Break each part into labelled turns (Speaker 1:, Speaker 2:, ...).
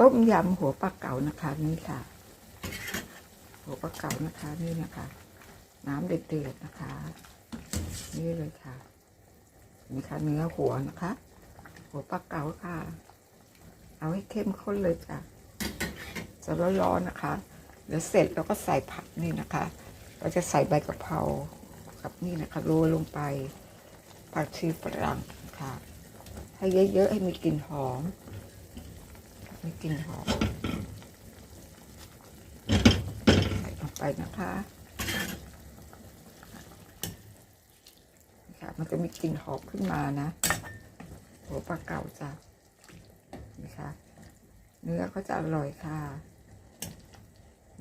Speaker 1: ต้มยำหัวปลาเก๋านะคะนี่ค่ะ หัวปลาเก๋านะคะนี่นะคะ น้ำเดือดๆนะคะ นี่เลยค่ะนี่ค่ะเนื้อหัวนะคะ หัวปลาเก๋าค่ะ เอาให้เข้มข้นเลยจ้ะจะร้อนๆนะคะเดี๋ยวเสร็จเราก็ใส่ผักนี่นะคะ เราจะใส่ใบกะเพรากับนี่นะคะโรยลงไปผักชีฝรั่งค่ะ ให้เยอะๆให้มีกลิ่นหอม มีกลิ่นหอมใส่ลงไปนะคะค่ะมันจะมีกลิ่นหอมขึ้นมานะหัวปลาเก่าจ้ะนี่ค่ะ เนื้อก็จะอร่อยค่ะ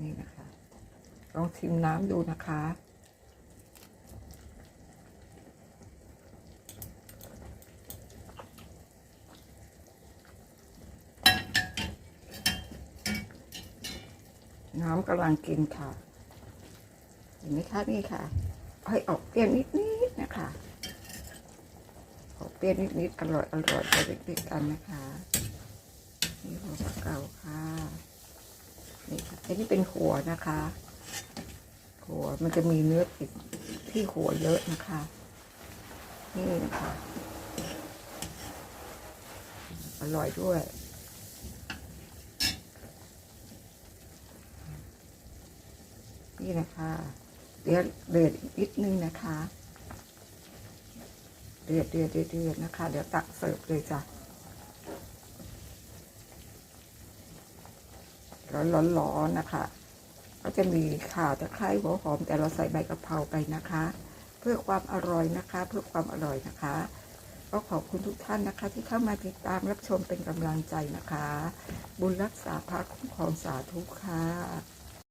Speaker 1: นี่นะคะ ลองชิมน้ำดูนะคะ น้ำกำลังกินค่ะ เห็นไหมคะนี่ค่ะให้ออกเปรี้ยวนิดๆนะคะออกเปรี้ยวนิดๆอร่อยอร่อยไปเด็กๆกันนะคะนี่หัวปลาเก่าค่ะนี่ค่ะอันนี้เป็นหัวนะคะ หัวมันจะมีเนื้อติดที่หัวเยอะนะคะ นี่นะคะอร่อยด้วย นี่นะคะ เดี๋ยวเดือดอีกนิดนึงนะคะ เดือดเดือดเดือดเดือดนะคะ เดี๋ยวตักเสิร์ฟเลยจ้ะร้อนร้อนร้อนนะคะ ก็จะมีข่าตะไคร้หัวหอม แต่เราใส่ใบกะเพราไปนะคะ เพื่อความอร่อยนะคะ เพื่อความอร่อยนะคะ ก็ขอบคุณทุกท่านนะคะ ที่เข้ามาติดตามรับชมเป็นกำลังใจนะคะ บุญรักษาพระคุ้มครองสาธุค่ะ